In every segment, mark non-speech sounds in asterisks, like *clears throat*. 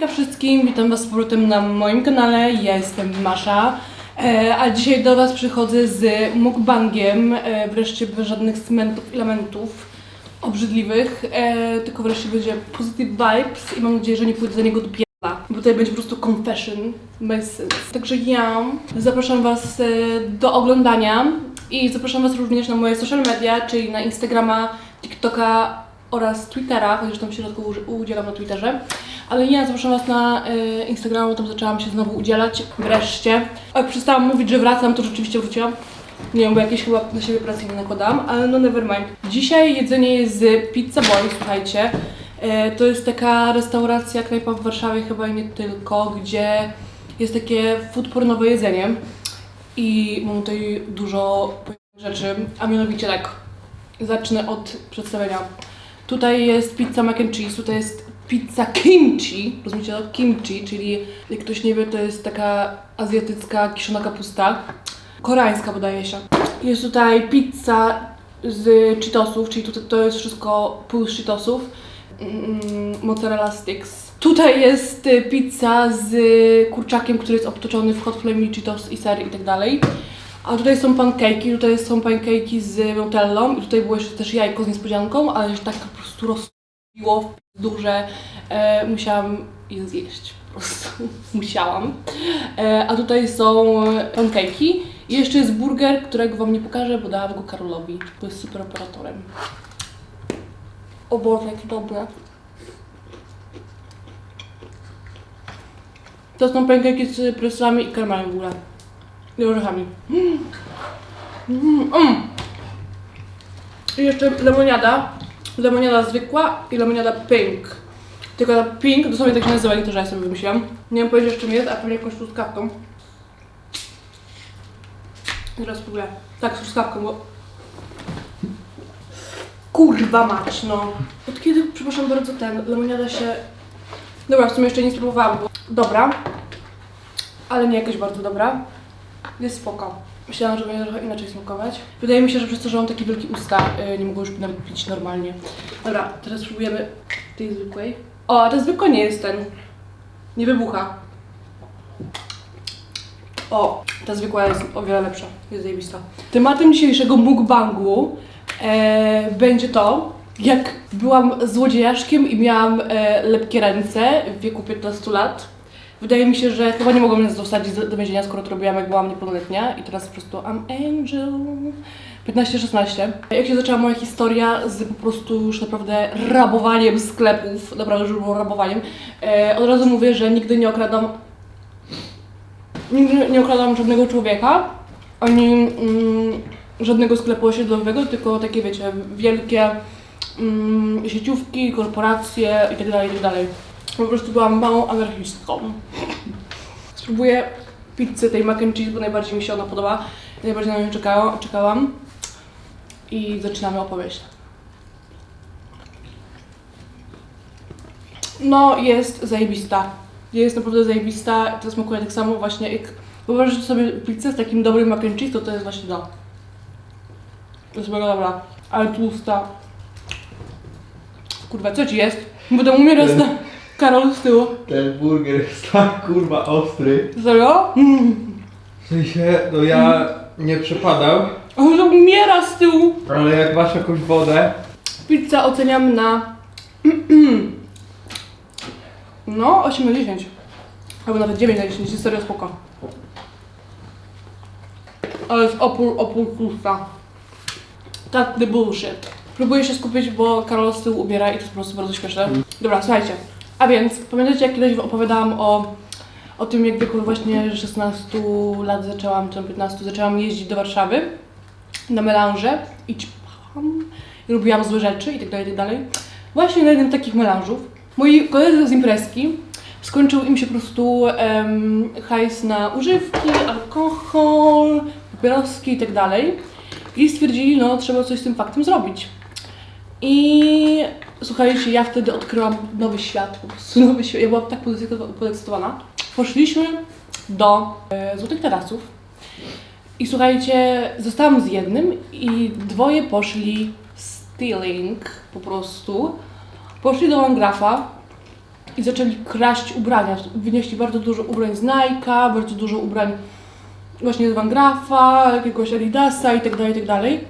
Hejka wszystkim, witam Was z powrotem na moim kanale, ja jestem Masza, e, a dzisiaj do Was przychodzę z mukbangiem, e, wreszcie bez żadnych cementów i lamentów obrzydliwych, e, tylko wreszcie będzie positive vibes i mam nadzieję, że nie pójdę za niego do pierdla, bo tutaj będzie po prostu confession, bez sense. Także ja zapraszam Was do oglądania i zapraszam Was również na moje social media, czyli na Instagrama, TikToka oraz Twittera, chociaż tam w środku udzielam na Twitterze. Ale ja zapraszam Was na y, Instagrama, bo tam zaczęłam się znowu udzielać. Wreszcie. Jak przestałam mówić, że wracam, to rzeczywiście wróciłam. Nie wiem, bo jakieś chyba na siebie pracy nie nakładałam, ale no never mind. Dzisiaj jedzenie jest z Pizza Boy, słuchajcie. E, to jest taka restauracja, knajpa w Warszawie chyba i nie tylko, gdzie jest takie food pornowe jedzenie. I mam tutaj dużo rzeczy, a mianowicie tak. Zacznę od przedstawienia. Tutaj jest pizza mac and cheese, tutaj jest pizza kimchi, rozumiecie to? Kimchi, czyli jak ktoś nie wie, to jest taka azjatycka kiszona kapusta. Koreańska wydaje się. Jest tutaj pizza z cheetosów, czyli tutaj to jest wszystko pół cheetosów. Mm, mozzarella sticks. Tutaj jest y, pizza z kurczakiem, który jest obtoczony w hot flame, cheetos i ser i tak dalej. A tutaj są pancake'i, tutaj są pancake'i z nutellą i tutaj było jeszcze też jajko z niespodzianką, ale się tak po prostu rozbiło w duże. E, musiałam je zjeść, po prostu *laughs* musiałam. E, a tutaj są pancake'i i jeszcze jest burger, którego Wam nie pokażę, bo dałam go Karolowi, bo jest super operatorem. O Boże, jakie dobre. To są pancake'i z presami i karmelem w ogóle. I orzechami. Mm. Mm. I jeszcze lemoniada. Lemoniada zwykła i lemoniada pink. Tylko ta pink dosłownie tak się nazywa, nie to, że ja sobie wymyśliłam. Nie wiem powiedzieć czym jest, a pewnie jakąś truskawką. Teraz spróbuję. Tak, z truskawką, bo... Kurwa mać, no. Od kiedy, przepraszam bardzo, ten lemoniada się... Dobra, w sumie jeszcze nie spróbowałam, bo... Dobra. Ale nie jakaś bardzo dobra. Jest spoko. Myślałam, że będzie trochę inaczej smakować. Wydaje mi się, że przez to, że mam takie wielkie usta, yy, nie mogę już nawet pić normalnie. Dobra, teraz spróbujemy tej zwykłej. O, a ta zwykła nie jest ten. Nie wybucha. O, ta zwykła jest o wiele lepsza. Jest zajebista. Tematem dzisiejszego mukbangu e, będzie to, jak byłam złodziejaszkiem i miałam e, lepkie ręce w wieku 15 lat. Wydaje mi się, że chyba nie mogą mnie zostawić do więzienia, skoro to robiłam jak byłam niepełnoletnia i teraz po prostu I'm angel. 15-16. Jak się zaczęła moja historia z po prostu już naprawdę rabowaniem sklepów, naprawdę już było rabowaniem, e, od razu mówię, że nigdy nie okradam nigdy nie okradam żadnego człowieka, ani mm, żadnego sklepu osiedlowego, tylko takie wiecie, wielkie mm, sieciówki, korporacje itd., itd. Po prostu byłam małą anarchistką. Spróbuję pizzę tej mac and cheese, bo najbardziej mi się ona podoba. Najbardziej na nią czekałam. czekałam. I zaczynamy opowieść. No, jest zajebista. Jest naprawdę zajebista. To smakuje tak samo właśnie jak... Wyobraźcie sobie pizzę z takim dobrym mac and cheese, to to jest właśnie to. To jest mega dobra. Ale tłusta. Kurwa, co ci jest? Bo umiera z Karol z tyłu. Ten burger jest tak kurwa ostry. Serio? Mm. W sensie, no ja nie przepadał, On to umiera z tyłu. ale jak masz jakąś wodę, Pizzę oceniam na... *clears throat* No, 8 na 10. Albo nawet 9 na 10, jest serio spoko. Ale jest opór, opór tłusta. Tak, the bullshit. Próbuję się skupić, bo Karol z tyłu ubiera i to jest po prostu bardzo śmieszne. Dobra, słuchajcie. A więc, pamiętacie jak kiedyś opowiadałam o, o tym, jak w wieku właśnie 16 lat zaczęłam, czy tam 15, zaczęłam jeździć do Warszawy na melanże i ćpałam, i robiłam złe rzeczy i tak dalej, i tak dalej. Właśnie na jednym z takich melanżów moi koledzy z imprezki skończył im się po prostu em, hajs na używki, alkohol, papieroski i tak dalej. I stwierdzili, no trzeba coś z tym faktem zrobić. I słuchajcie, ja wtedy odkryłam nowy świat, po prostu nowy świat. Ja byłam tak podekscytowa- podekscytowana. Poszliśmy do e, Złotych Tarasów i słuchajcie, zostałam z jednym i dwoje poszli stealing po prostu. Poszli do Langrafa i zaczęli kraść ubrania. Wynieśli bardzo dużo ubrań z Nike'a, bardzo dużo ubrań właśnie z Van Graffa, jakiegoś Adidasa i tak dalej, i tak dalej.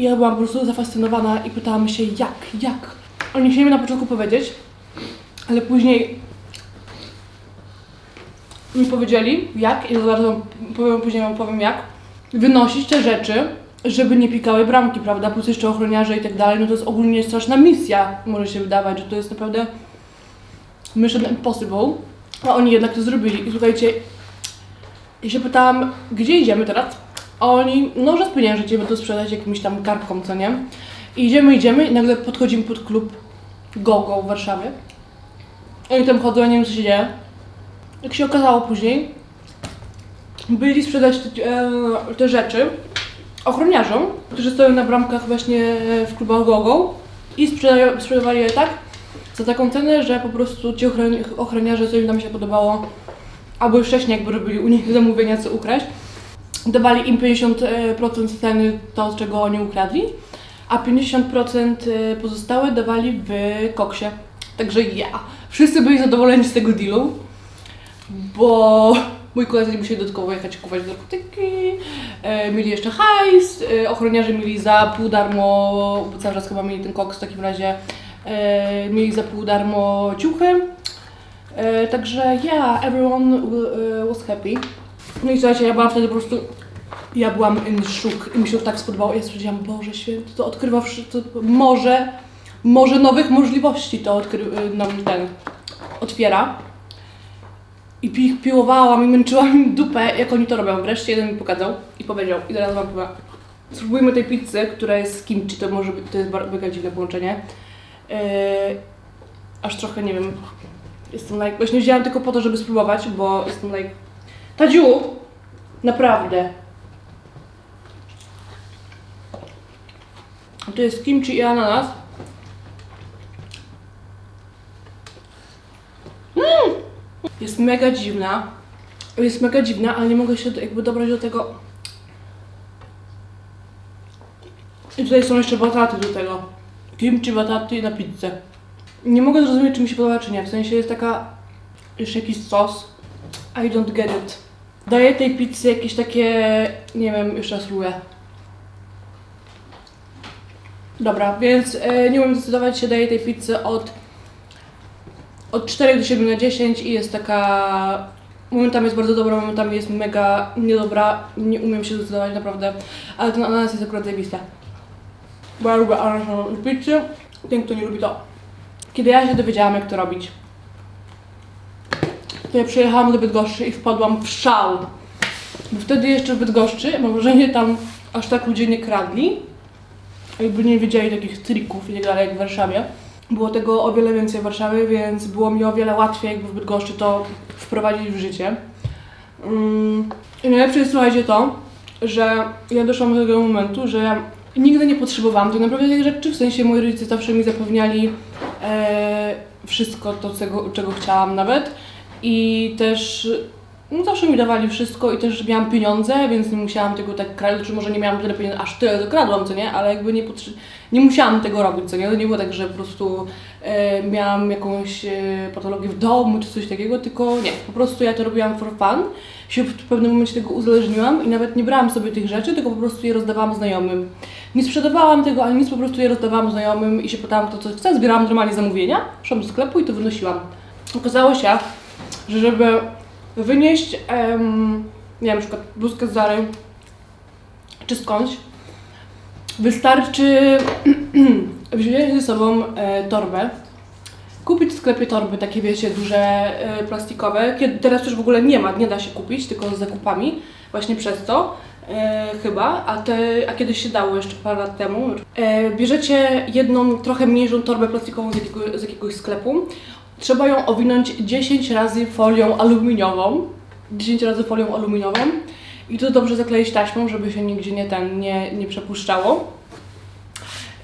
I ja byłam po prostu zafascynowana i pytałam się jak, jak. Oni chcieli mi na początku powiedzieć, ale później mi powiedzieli jak i zaraz powiem, później wam powiem jak. Wynosić te rzeczy, żeby nie pikały bramki, prawda? Plus jeszcze ochroniarze i tak dalej, no to jest ogólnie straszna misja, może się wydawać, że to jest naprawdę mission impossible. A oni jednak to zrobili. I słuchajcie, ja się pytałam, gdzie idziemy teraz? A oni, no że spełniają, że idziemy to sprzedać jakimś tam karpkom, co nie? I idziemy, idziemy i nagle podchodzimy pod klub GoGo w Warszawie. Oni tam chodzą, nie wiem co się dzieje. Jak się okazało później, byli sprzedać te, e, te rzeczy ochroniarzom, którzy stoją na bramkach właśnie w klubach GoGo i sprzedawali je tak za taką cenę, że po prostu ci ochroni- ochroniarze, co im tam się podobało, albo już wcześniej jakby robili u nich *laughs* zamówienia, co ukraść, dawali im 50% ceny to, czego oni ukradli, a 50% pozostałe dawali w koksie. Także ja. Wszyscy byli zadowoleni z tego dealu, bo mój nie musieli dodatkowo jechać kupować narkotyki, e, mieli jeszcze hajs, e, ochroniarze mieli za pół darmo, bo cały czas chyba mieli ten koks w takim razie, e, mieli za pół darmo ciuchy. E, także yeah, everyone e, was happy. No i słuchajcie, ja byłam wtedy po prostu, ja byłam in shock i mi się to tak spodobało. Ja stwierdziłam, Boże święty, to odkrywa wszystko, może, może nowych możliwości to odkry, nam ten otwiera. I pi- piłowałam i męczyłam im dupę, jak oni to robią. Wreszcie jeden mi pokazał i powiedział, i teraz wam powiem, spróbujmy tej pizzy, która jest z kimchi, to może być, to jest bardzo mega dziwne połączenie. Yy, aż trochę, nie wiem, jestem like, właśnie wzięłam tylko po to, żeby spróbować, bo jestem like, Tadziu, naprawdę. To jest kimchi i ananas. Jest mega dziwna. Jest mega dziwna, ale nie mogę się jakby dobrać do tego. I tutaj są jeszcze bataty do tego. Kimchi, bataty na pizzę. Nie mogę zrozumieć, czy mi się podoba, czy nie. W sensie jest taka... Jeszcze jakiś sos. I don't get it. Daję tej pizzy jakieś takie... Nie wiem, jeszcze raz spróbuję. Dobra, więc e, nie umiem zdecydować się, daję tej pizzy od od 4 do 7 na 10 i jest taka. Momentami jest bardzo dobra, momentami jest mega niedobra. Nie umiem się zdecydować naprawdę, ale ten ananas jest akurat zajebista. Bo ja lubię ananas na pizzy. Ten, kto nie lubi to. Kiedy ja się dowiedziałam, jak to robić, to ja przyjechałam do Bydgoszczy i wpadłam w szał. Bo wtedy jeszcze w Bydgoszczy, mam wrażenie, tam aż tak ludzie nie kradli. Jakby nie wiedzieli takich trików i tak dalej jak w Warszawie. Było tego o wiele więcej w Warszawie, więc było mi o wiele łatwiej jakby w Bydgoszczy to wprowadzić w życie. Mm, I najlepsze jest, słuchajcie, to, że ja doszłam do tego momentu, że ja nigdy nie potrzebowałam tak naprawdę tych rzeczy, w sensie moi rodzice zawsze mi zapewniali e, wszystko to, czego, czego chciałam nawet i też no, zawsze mi dawali wszystko i też miałam pieniądze, więc nie musiałam tego tak kraść, czy może nie miałam tyle pieniędzy, aż tyle dokradłam, co nie, ale jakby nie, potrze- nie musiałam tego robić, co nie, to nie było tak, że po prostu e, miałam jakąś e, patologię w domu, czy coś takiego, tylko nie, po prostu ja to robiłam for fun, się w pewnym momencie tego uzależniłam i nawet nie brałam sobie tych rzeczy, tylko po prostu je rozdawałam znajomym. Nie sprzedawałam tego, ani nic, po prostu je rozdawałam znajomym i się pytałam to, co chcę, zbierałam normalnie zamówienia, szłam do sklepu i to wynosiłam. Okazało się, że żeby wynieść, em, nie wiem, na przykład bluzkę z Zary, czy skądś, wystarczy *clears throat* wziąć ze sobą e, torbę, kupić w sklepie torby, takie wiecie, duże, e, plastikowe, kiedy teraz już w ogóle nie ma, nie da się kupić, tylko z zakupami, właśnie przez to, e, chyba, a, te, a kiedyś się dało jeszcze parę lat temu. E, bierzecie jedną, trochę mniejszą torbę plastikową z, jakiego, z jakiegoś sklepu, trzeba ją owinąć 10 razy folią aluminiową, 10 razy folią aluminiową i to dobrze zakleić taśmą, żeby się nigdzie nie, ten, nie, nie przepuszczało.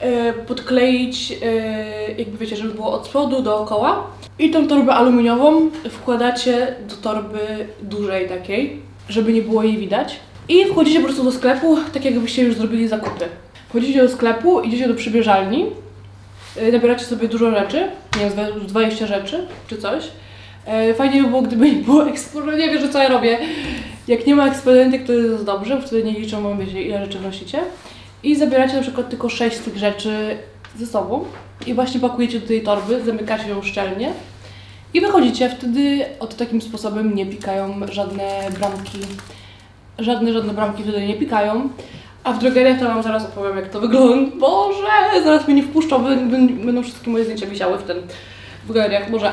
E, podkleić, e, jakby wiecie, żeby było od spodu dookoła. I tą torbę aluminiową wkładacie do torby dużej takiej, żeby nie było jej widać. I wchodzicie po prostu do sklepu, tak jakbyście już zrobili zakupy. Wchodzicie do sklepu, idziecie do przybieżalni nabieracie sobie dużo rzeczy, nie wiem, z dwa- z 20 rzeczy czy coś. E, Fajnie by było, gdyby nie było eksploracji, nie wiesz, co ja robię. Jak nie ma eksperymenty, to jest dobrze, bo wtedy nie liczą wam, wiecie, ile rzeczy nosicie. I zabieracie na przykład tylko 6 z tych rzeczy ze sobą i właśnie pakujecie do tej torby, zamykacie ją szczelnie i wychodzicie. Wtedy od takim sposobem nie pikają żadne bramki, żadne, żadne bramki wtedy nie pikają. A w drogeriach to wam zaraz opowiem, jak to wygląda. Boże, zaraz mnie nie wpuszczą, bę- bę- będą wszystkie moje zdjęcia wisiały w ten w galeriach. Boże.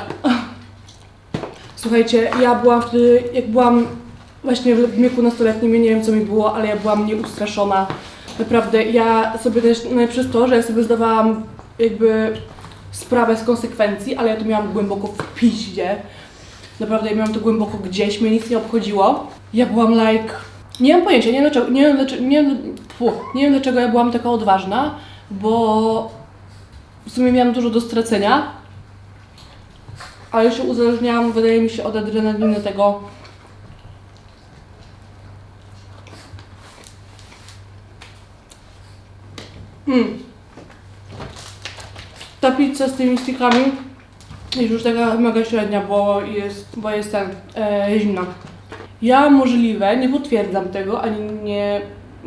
Słuchajcie, ja byłam wtedy, jak byłam właśnie w wieku nastoletnim, nie wiem co mi było, ale ja byłam nieustraszona. Naprawdę, ja sobie też, no przez to, że ja sobie zdawałam jakby sprawę z konsekwencji, ale ja to miałam głęboko w piździe. Naprawdę, ja miałam to głęboko gdzieś, mnie nic nie obchodziło. Ja byłam like... Nie mam pojęcia, nie wiem dlaczego, nie wiem dlaczego, nie wiem, nie wiem dlaczego ja byłam taka odważna, bo w sumie miałam dużo do stracenia, ale się uzależniałam, wydaje mi się, od adrenaliny tego. Hmm. Ta pizza z tymi stickami jest już taka mega średnia, bo jest, bo jest ten, e, zimna. Ja możliwe, nie potwierdzam tego, ani nie...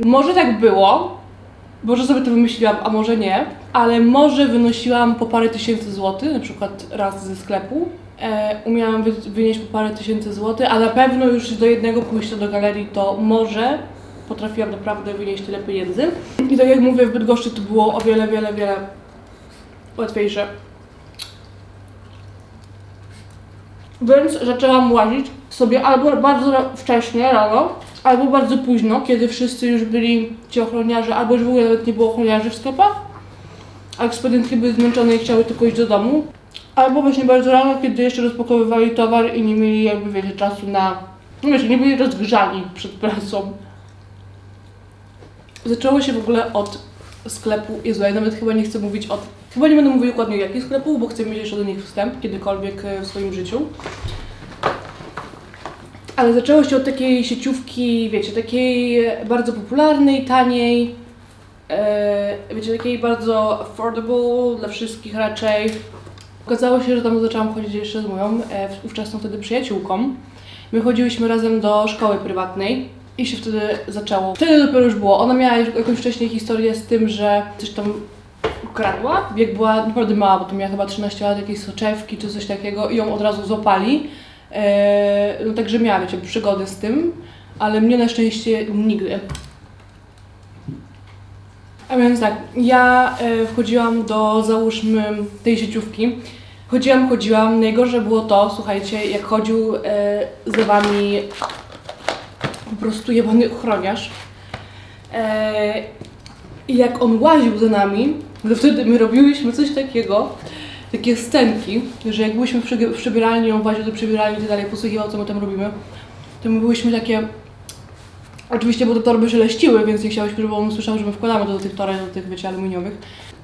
Może tak było, może sobie to wymyśliłam, a może nie, ale może wynosiłam po parę tysięcy złotych, na przykład raz ze sklepu. E, umiałam wy, wynieść po parę tysięcy złotych, a na pewno już do jednego pójścia do galerii to może potrafiłam naprawdę wynieść tyle pieniędzy. I tak jak mówię, w Bydgoszczy to było o wiele, wiele, wiele łatwiejsze. Więc zaczęłam łazić sobie albo bardzo wcześnie rano, albo bardzo późno, kiedy wszyscy już byli ci ochroniarze, albo już w ogóle nawet nie było ochroniarzy w sklepach, a ekspedientki były zmęczone i chciały tylko iść do domu. Albo właśnie bardzo rano, kiedy jeszcze rozpakowywali towar i nie mieli jakby wiecie czasu na... No wiecie, nie byli rozgrzani przed pracą. Zaczęło się w ogóle od sklepu, Jezu, ja nawet chyba nie chcę mówić od... Chyba nie będę mówić dokładnie jakich sklepów, bo chcę mieć jeszcze do nich wstęp kiedykolwiek e, w swoim życiu. Ale zaczęło się od takiej sieciówki, wiecie, takiej bardzo popularnej, taniej, e, wiecie, takiej bardzo affordable dla wszystkich raczej. Okazało się, że tam zaczęłam chodzić jeszcze z moją e, ówczesną wtedy przyjaciółką. My chodziłyśmy razem do szkoły prywatnej i się wtedy zaczęło. Wtedy dopiero już było. Ona miała jakąś wcześniej historię z tym, że coś tam ukradła. Jak była naprawdę mała, bo to miała chyba 13 lat, jakieś soczewki czy coś takiego i ją od razu złapali. E, no także miała, wiecie, przygody z tym, ale mnie na szczęście nigdy. A więc tak, ja e, wchodziłam do, załóżmy, tej sieciówki. Chodziłam, chodziłam. Najgorsze było to, słuchajcie, jak chodził e, za wami po prostu jebany ochroniarz. E, I jak on łaził za nami, to wtedy my robiłyśmy coś takiego, takie scenki, że jak byliśmy w, przebieralni, on łaził do przebieralni i tak dalej, posłuchiwał, co my tam robimy, to my byłyśmy takie... Oczywiście, bo te torby szeleściły, więc nie chciałyśmy, żeby on usłyszał, że my wkładamy to do tych toreb, do tych, wiecie, aluminiowych.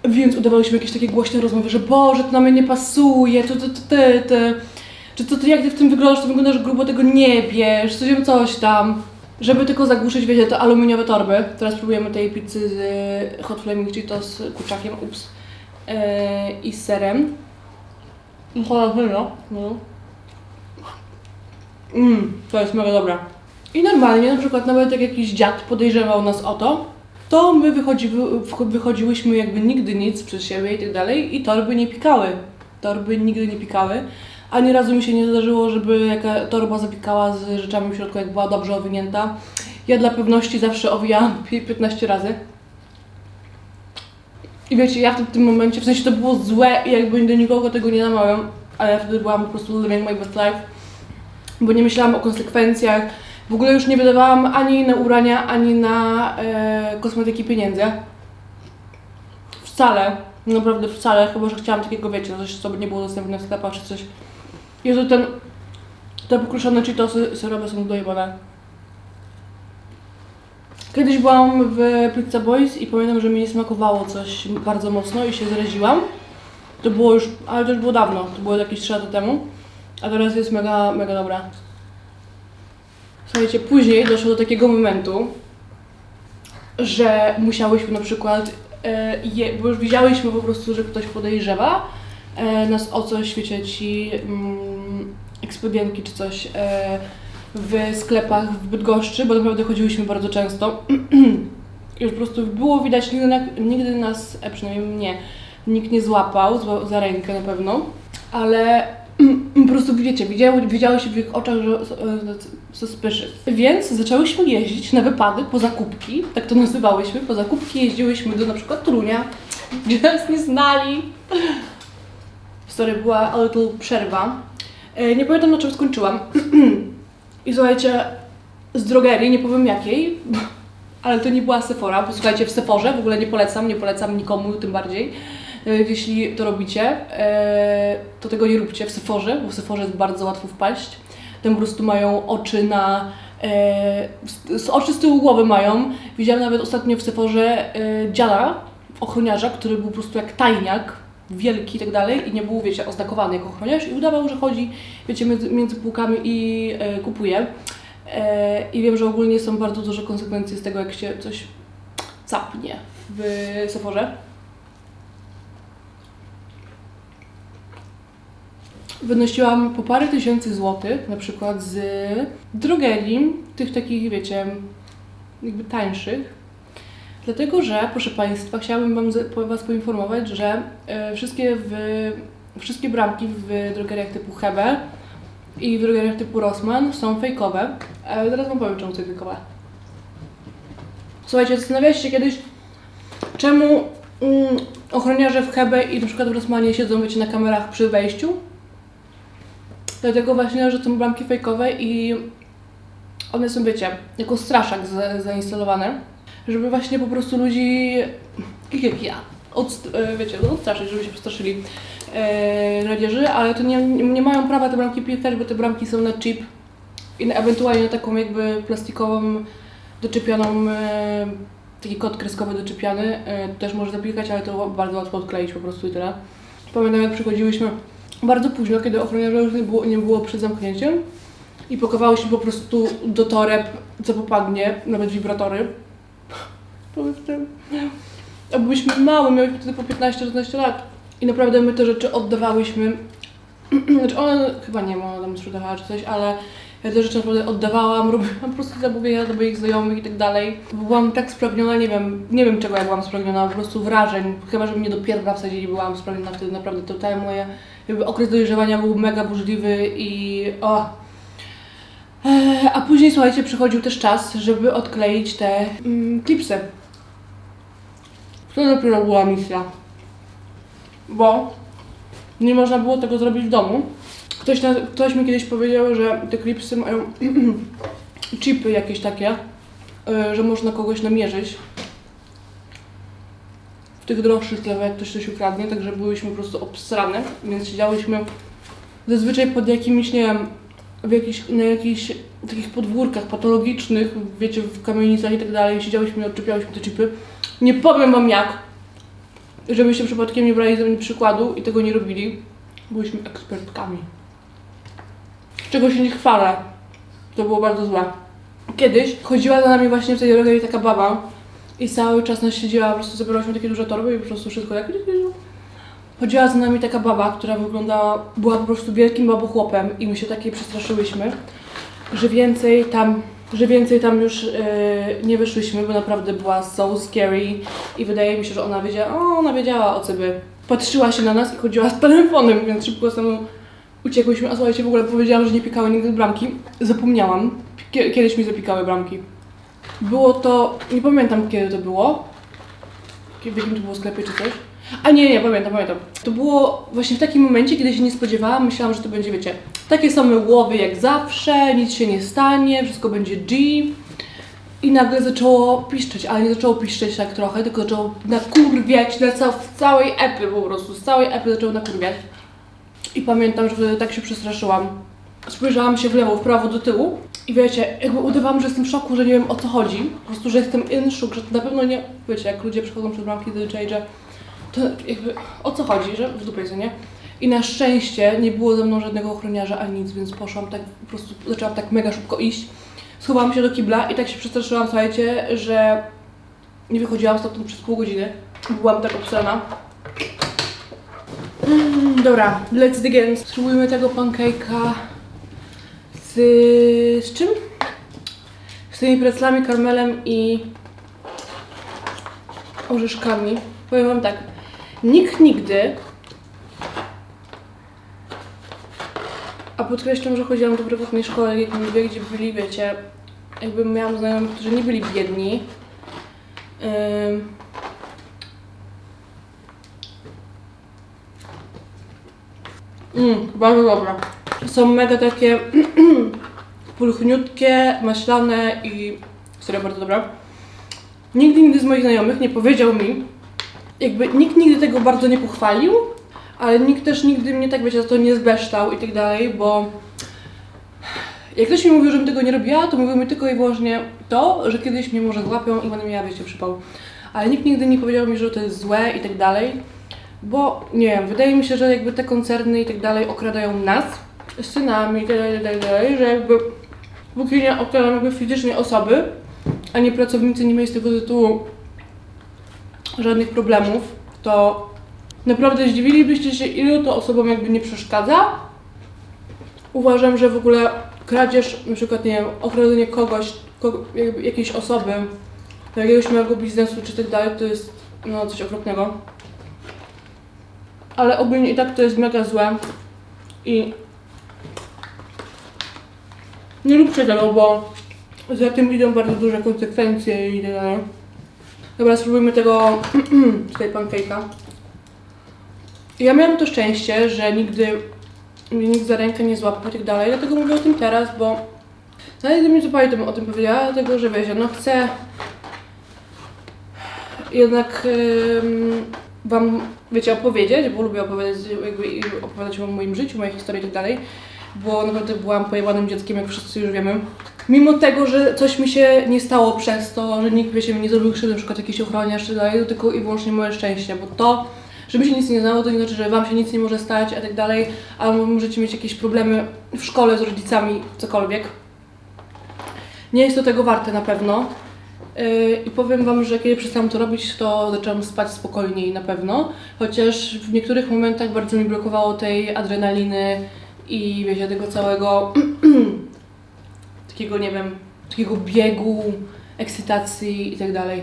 Więc udawałyśmy jakieś takie głośne rozmowy, że Boże, to na mnie nie pasuje, to, to, to, ty, ty. Czy to ty jak ty w tym wyglądasz, to wyglądasz grubo, tego nie bierz, coś coś tam. Żeby tylko zagłuszyć, wiecie, te aluminiowe torby. Teraz próbujemy tej pizzy z Hot Flaming Cheetos z kurczakiem, ups, yy, i z serem. No, jalapeno, no. Mmm, to jest mega dobra. I normalnie, na przykład nawet jak jakiś dziad podejrzewał nas o to, to my wychodzi, wy- wychodziłyśmy jakby nigdy nic przez siebie i tak dalej i torby nie pikały. Torby nigdy nie pikały. Ani razu mi się nie zdarzyło, żeby jaka torba zapikała z rzeczami w środku, jak była dobrze owinięta. Ja dla pewności zawsze owijałam pi- 15 razy. I wiecie, ja w tym momencie, w sensie to było złe i jakby do nikogo tego nie namawiam, ale ja wtedy byłam po prostu living my best life, bo nie myślałam o konsekwencjach. W ogóle już nie wydawałam ani na ubrania, ani na e, kosmetyki pieniędzy. Wcale, naprawdę wcale, chyba że chciałam takiego, wiecie, coś, co by nie było dostępne w sklepach czy coś. Jezu, ten, te pokruszone Cheetosy serowe są dojebane. Kiedyś byłam w Pizza Boys i pamiętam, że mi nie smakowało coś bardzo mocno i się zraziłam. To było już, ale to już było dawno, to było jakieś 3 lata temu. A teraz jest mega, mega dobra. Słuchajcie, później doszło do takiego momentu, że musiałyśmy na przykład e, je, bo już widziałyśmy po prostu, że ktoś podejrzewa e, nas o coś, wiecie, ci mm, ekspedientki czy coś e, w sklepach w Bydgoszczy, bo naprawdę chodziłyśmy bardzo często. *clears throat* Już po prostu było widać, nigdy, na- nigdy nas, e, przynajmniej mnie, nikt nie złapał zła- za rękę na pewno, ale *clears throat* po prostu wiecie, widziały, widziało się w ich oczach, że e, suspicious. Więc zaczęłyśmy jeździć na wypady po zakupki, tak to nazywałyśmy, po zakupki jeździłyśmy do na przykład Torunia, gdzie nas nie znali. Sorry, była a little przerwa. E, Nie pamiętam na czym skończyłam. *clears throat* I słuchajcie, z drogerii, nie powiem jakiej, *laughs* ale to nie była Sephora, bo słuchajcie, w Sephorze w ogóle nie polecam, nie polecam nikomu, tym bardziej. E, Jeśli to robicie, e, to tego nie róbcie w Sephorze, bo w Sephorze jest bardzo łatwo wpaść. Tam po prostu mają oczy na... Oczy z tyłu głowy mają. Widziałam nawet ostatnio w Sephorze dziada, ochroniarza, który był po prostu jak tajniak, wielki i tak dalej i nie był, wiecie, oznakowany jako ochroniarz i udawał, że chodzi, wiecie, między, między półkami i e, kupuje. E, I wiem, że ogólnie są bardzo duże konsekwencje z tego, jak się coś capnie w Sephorze. Wynosiłam po parę tysięcy złotych, na przykład z drogerii, tych takich, wiecie, jakby tańszych. Dlatego, że, proszę Państwa, chciałabym Wam Was poinformować, że e, wszystkie, w, wszystkie bramki w drogeriach typu Hebe i w drogeriach typu Rossmann są fejkowe. Ale zaraz Wam powiem, czemu są fejkowe. Słuchajcie, zastanawialiście się kiedyś, czemu mm, ochroniarze w Hebe i na przykład w Rossmanie siedzą, wiecie, na kamerach przy wejściu? Dlatego właśnie, że są bramki fejkowe i one są, wiecie, jako straszak za, zainstalowane, żeby właśnie po prostu ludzi, takich jak ja, od, e, wiecie, no, odstraszyć, żeby się przestraszyli e, kradzieży, ale to nie, nie mają prawa te bramki pikać, bo te bramki są na chip i na, ewentualnie na taką jakby plastikową, doczepioną, e, taki kod kreskowy doczepiany, e, też może zapikać, ale to bardzo łatwo odkleić po prostu i tyle. Pamiętam jak przychodziłyśmy bardzo późno, kiedy ochroniarza już nie było, nie było przed zamknięciem i pakowałyśmy po prostu do toreb, co popadnie, nawet wibratory. Powiem w tym. A byliśmy małe, miałyśmy wtedy po 15-16 lat i naprawdę my te rzeczy oddawałyśmy. *clears throat* Znaczy ona chyba nie ona tam sprzedawała czy coś, ale ja te rzeczy naprawdę oddawałam, *laughs* robiłam po prostu zamówienia do moich znajomych i tak dalej. Bo Byłam tak spragniona, nie wiem, nie wiem czego ja byłam spragniona, po prostu wrażeń. Chyba, że mnie do pierdla wsadzili, byłam spragniona wtedy naprawdę. To moje jakby okres dojrzewania był mega burzliwy i o. A później, słuchajcie, przychodził też czas, żeby odkleić te mm, klipsy. To dopiero była misja. Bo nie można było tego zrobić w domu. Ktoś, na, ktoś mi kiedyś powiedział, że te klipsy mają *clears throat* chipy jakieś takie, y, że można kogoś namierzyć. W tych droższych sklepach, jak ktoś coś ukradnie, także byłyśmy po prostu obsrane, więc siedziałyśmy zazwyczaj pod jakimiś, nie wiem, w jakichś, na jakichś takich podwórkach patologicznych, wiecie, w kamienicach i tak dalej, siedziałyśmy i odczepiałyśmy te chipy. Nie powiem wam jak, żebyście przypadkiem nie brali ze mnie przykładu i tego nie robili. Byliśmy ekspertkami. Czego się nie chwalę. To było bardzo złe. Kiedyś chodziła za nami właśnie w tej drogerii taka baba i cały czas nas siedziała, po prostu zabierałyśmy takie duże torby i po prostu wszystko tak... Chodziła za nami taka baba, która wyglądała, była po prostu wielkim babochłopem i my się takiej przestraszyłyśmy, że więcej tam, że więcej tam już e, nie wyszłyśmy, bo naprawdę była so scary i wydaje mi się, że ona wiedziała, o, ona wiedziała o sobie. Patrzyła się na nas i chodziła z telefonem, więc szybko z temu uciekłyśmy. A słuchajcie, w ogóle powiedziałam, że nie pikały nigdy bramki. Zapomniałam. Kie- Kiedyś mi zapikały bramki. Było to, nie pamiętam kiedy to było. W jakim to było sklepie czy coś. A nie, nie, pamiętam, pamiętam. To było właśnie w takim momencie, kiedy się nie spodziewałam. Myślałam, że to będzie, wiecie, takie same głowy jak zawsze, nic się nie stanie, wszystko będzie G. I nagle zaczęło piszczeć, ale nie zaczęło piszczeć tak trochę, tylko zaczęło nakurwiać na ca- w całej epy po prostu. Z całej epy zaczęło nakurwiać. I pamiętam, że wtedy tak się przestraszyłam. Spojrzałam się w lewo, w prawo, do tyłu i wiecie, jakby udawałam, że jestem w szoku, że nie wiem o co chodzi. Po prostu, że jestem in shock, że to na pewno nie... Wiecie, jak ludzie przychodzą przed bramki zazwyczaj, że to jakby o co chodzi, że w dupie, co nie? I na szczęście nie było ze mną żadnego ochroniarza ani nic, więc poszłam tak, po prostu zaczęłam tak mega szybko iść. Schowałam się do kibla i tak się przestraszyłam, słuchajcie, że nie wychodziłam stamtąd przez pół godziny. Byłam tak obsrana. Mm, dobra, let's begin. Spróbujmy tego pancake'a z... z czym? Z tymi preclami, karmelem i orzeszkami. Powiem wam tak, nikt nigdy a podkreślam, że chodziłam do prywatnej szkoły, jak mówię, gdzie byli, wiecie, jakby miałam znajomych, którzy nie byli biedni. Mm, bardzo dobre. Są mega takie *clears throat* pulchniutkie, maślane i serio bardzo dobre. Nigdy, nigdy z moich znajomych nie powiedział mi, jakby nikt nigdy tego bardzo nie pochwalił, ale nikt też nigdy mnie tak, wiecie, za to nie zbeształ i tak dalej, bo jak ktoś mi mówił, żebym tego nie robiła, to mówił mi tylko i wyłącznie to, że kiedyś mnie może złapią i będę miała, wiecie, przypał. Ale nikt nigdy nie powiedział mi, że to jest złe i tak dalej, bo nie wiem, wydaje mi się, że jakby te koncerny i tak dalej okradają nas synami i tak dalej, i tak dalej, że jakby póki nie okradają fizycznie osoby, a nie pracownicy nie mieli z tego tytułu żadnych problemów, to naprawdę zdziwilibyście się, ilu to osobom jakby nie przeszkadza. Uważam, że w ogóle kradzież, na przykład, nie wiem, okradanie kogoś, kogo, jakby jakiejś osoby, do jakiegoś małego biznesu czy tak dalej, to jest no coś okropnego. Ale ogólnie i tak to jest mega złe i nie róbcie tego, bo za tym idą bardzo duże konsekwencje i tak dalej. Dobra, spróbujmy tego *clears throat* tutaj pancake'a. Ja miałam to szczęście, że nigdy mnie nikt za rękę nie złapał i tak dalej, dlatego mówię o tym teraz, bo nawet gdyby mi zupełnie o tym powiedziała, dlatego że wiecie, no chcę jednak ym, wam, wiecie, opowiedzieć, bo lubię opowiadać, jakby opowiadać o moim życiu, mojej historii i tak dalej, bo naprawdę byłam pojebanym dzieckiem, jak wszyscy już wiemy. Mimo tego, że coś mi się nie stało przez to, że nikt mi nie zrobił krzywdy, na przykład jakiś ochroniarz czy dalej, to tylko i wyłącznie moje szczęście, bo to, że mi się nic nie znało, to nie znaczy, że wam się nic nie może stać, a tak dalej, albo możecie mieć jakieś problemy w szkole z rodzicami, cokolwiek. Nie jest to tego warte na pewno. Yy, I powiem Wam, że kiedy przestałam to robić, to zaczęłam spać spokojniej na pewno. Chociaż w niektórych momentach bardzo mi blokowało tej adrenaliny i wiecie, tego całego *clears throat* takiego, nie wiem, takiego biegu, ekscytacji i tak dalej.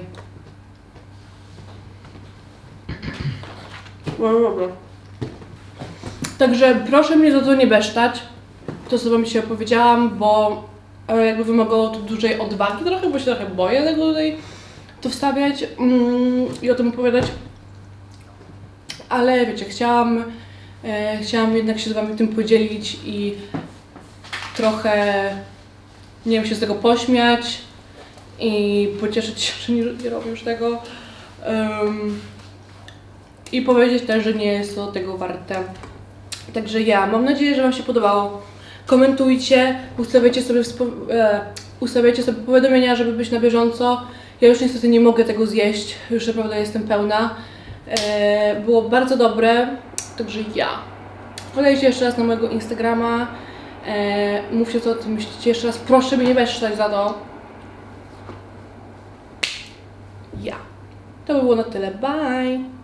No dobra. Także proszę mnie za to nie besztać. To co Wam dzisiaj opowiedziałam, bo e, jakby wymagało to dużej odwagi trochę, bo się trochę boję tego tutaj to wstawiać mm, i o tym opowiadać. Ale wiecie, chciałam, chciałam jednak się z Wami tym podzielić i trochę, nie wiem, się z tego pośmiać i pocieszyć się, że nie, nie robię już tego. Em, I powiedzieć też, że nie jest to tego warte. Także ja mam nadzieję, że Wam się podobało. Komentujcie, ustawiajcie sobie, e, ustawiajcie sobie powiadomienia, żeby być na bieżąco. Ja już niestety nie mogę tego zjeść, już naprawdę jestem pełna. E, było bardzo dobre, także ja. Wpadajcie jeszcze raz na mojego Instagrama. E, mówcie co o tym myślicie jeszcze raz. Proszę mnie nie besztać za to. Ja. To by było na tyle. Bye!